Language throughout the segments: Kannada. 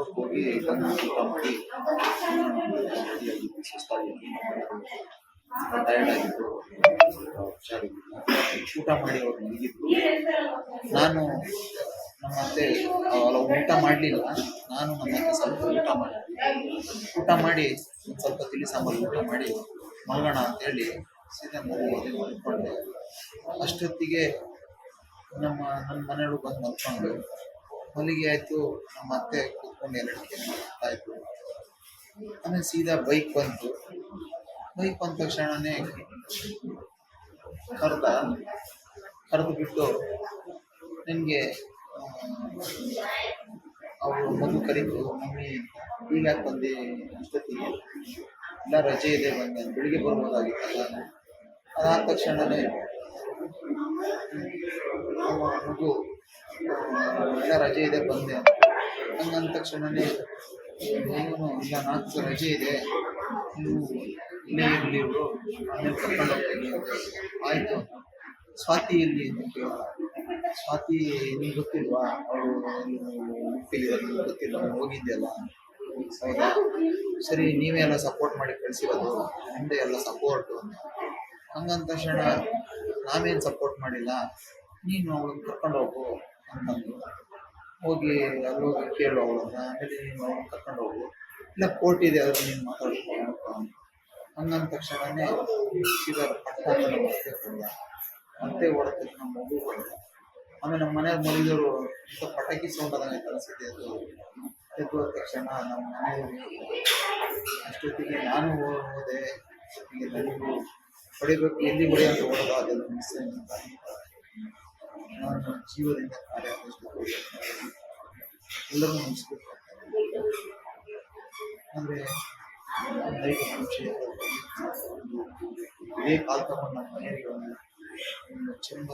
ಊಟ ಮಾಡಿ ಊಟ ಮಾಡಿ ಅವ್ರು ಮುಗಿದ್ರು ನಾನು ನಮ್ಮತ್ತೆ ಅಲ್ಲ ಊಟ ಮಾಡ್ಲಿಲ್ಲ ನಾನು ನಮ್ಮತ್ತೆ ಸ್ವಲ್ಪ ಊಟ ಮಾಡಿ ಊಟ ಮಾಡಿ ಒಂದು ಸ್ವಲ್ಪ ತಿಳಿ ಸಾಂಬಾರು ಊಟ ಮಾಡಿ ಅಂತ ಹೇಳಿ ಹೇಳಿ ಮಗುವಲ್ಲಿ ಮಲ್ಕೊಂಡೆ ಅಷ್ಟೊತ್ತಿಗೆ ನಮ್ಮ ನನ್ನ ಮನೆಯವ್ರು ಬಂದು ಮಲ್ಕೊಂಡು ಹೊಲಿಗೆ ಆಯ್ತು ನಮ್ಮ ಅತ್ತೆ ಕೂತ್ಕೊಂಡು ಎರಡು ಆಮೇಲೆ ಸೀದಾ ಬೈಕ್ ಬಂತು ಬೈಕ್ ಬಂದ ತಕ್ಷಣನೇ ಕರೆದ ಕರೆದು ಬಿಟ್ಟು ನನಗೆ ಅವರು ಮಗು ಕರೀತು ಮಮ್ಮಿ ಈಗ ಬಂದೆ ಅಂತ ಎಲ್ಲ ರಜೆ ಇದೆ ಬಂದೆ ಬೆಳಿಗ್ಗೆ ಬರ್ಬೋದಾಗಿತ್ತಲ್ಲ ಅದಾದ ತಕ್ಷಣನೇ ಮಗು ರಜೆ ಇದೆ ಬಂದೆ ಹಂಗಂದ ತಕ್ಷಣನೇ ಏನು ಇಲ್ಲ ನಾಲ್ಕು ರಜೆ ಇದೆ ನೀವು ಇಲ್ಲೇ ಇರಲಿ ಆಮೇಲೆ ಕರ್ಕೊಂಡು ಹೋಗ್ತೀನಿ ಆಯಿತು ಸ್ವಾತಿ ಇಲ್ಲಿ ಅಂತ ಕೇಳ ಸ್ವಾತಿ ನಿಮ್ಗೆ ಗೊತ್ತಿಲ್ವಾ ಅವರು ಗೊತ್ತಿಲ್ಲ ಹೋಗಿದ್ದೆ ಅಲ್ಲ ಹೌದಾ ಸರಿ ನೀವೇ ಎಲ್ಲ ಸಪೋರ್ಟ್ ಮಾಡಿ ಕಳಿಸಿರೋದು ಮುಂದೆ ಎಲ್ಲ ಸಪೋರ್ಟು ಹಂಗಂದ ತಕ್ಷಣ ನಾವೇನು ಸಪೋರ್ಟ್ ಮಾಡಿಲ್ಲ ನೀನು ಅವಳನ್ನ ಕರ್ಕೊಂಡು ಹೋಗು ಅಂತಂದು ಹೋಗಿ ಅಲ್ಲಿ ಹೋಗಿ ಕೇಳು ಅವಳನ್ನ ಆಮೇಲೆ ನೀನು ಕರ್ಕೊಂಡು ಹೋಗು ಇಲ್ಲ ಕೋರ್ಟ್ ಇದೆ ಅದ್ರ ನೀನು ಮಾತಾಡ್ಬೇಕು ಹಂಗಂದ ತಕ್ಷಣವೇ ಸೀದಾ ಪಟ್ಟ ಮತ್ತೆ ಕೊಡಲ್ಲ ಮತ್ತೆ ಓಡತ್ತೆ ನಮ್ಮ ಮಗು ಕೊಡಲ್ಲ ಆಮೇಲೆ ನಮ್ಮ ಮನೆಯ ಮರಿದವರು ಇಂಥ ಪಟಾಕಿ ಸೌಂಡದಂಗೆ ಆದಂಗೆ ಅದು ಎದ್ದು ತಕ್ಷಣ ನಮ್ಮ ಮನೆಯವರು ಅಷ್ಟೊತ್ತಿಗೆ ನಾನು ಹೋದೆ ನನಗೂ ಹೊಡಿಬೇಕು ಎಲ್ಲಿ ಹೊಡೆಯೋದು ಓಡೋದು ಅದೆಲ್ಲ ಮಿಸ್ ಅಂತ ಜೀವದಿಂದ ಎಲ್ಲರೂ ನಮಸ್ಕಾರ ಅಂದರೆ ಐದು ಇದೇ ಕಾಲ್ ತಗೊಂಡು ನಮ್ಮ ಮನೆಯವರಿಗೆ ಒಂದು ಚೆಂಬ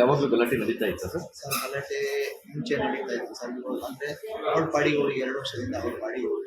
ಯಾವಾಗಲೂ ಗಲಾಟೆ ನಡೀತಾ ಇತ್ತು ಸರ್ ಸರ್ ಗಲಾಟೆ ಮುಂಚೆ ನಡೀತಾ ಇತ್ತು ಸರ್ ಅಂದರೆ ಅವ್ರ ಪಾಡಿಗೆ ಹೋಗಿ ಎರಡು ವರ್ಷದಿಂದ ಅವ್ರ ಪಾಡಿಗೆ ಹೋಗಿ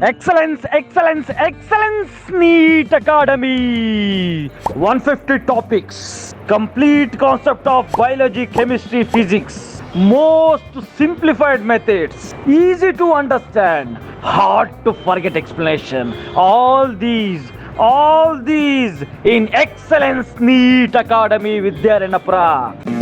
Excellence, excellence, excellence, NEET Academy. 150 topics, complete concept of biology, chemistry, physics. Most simplified methods, easy to understand, hard to forget explanation. All these, all these in Excellence NEET Academy Vidyaranapra. ಇಂತಹ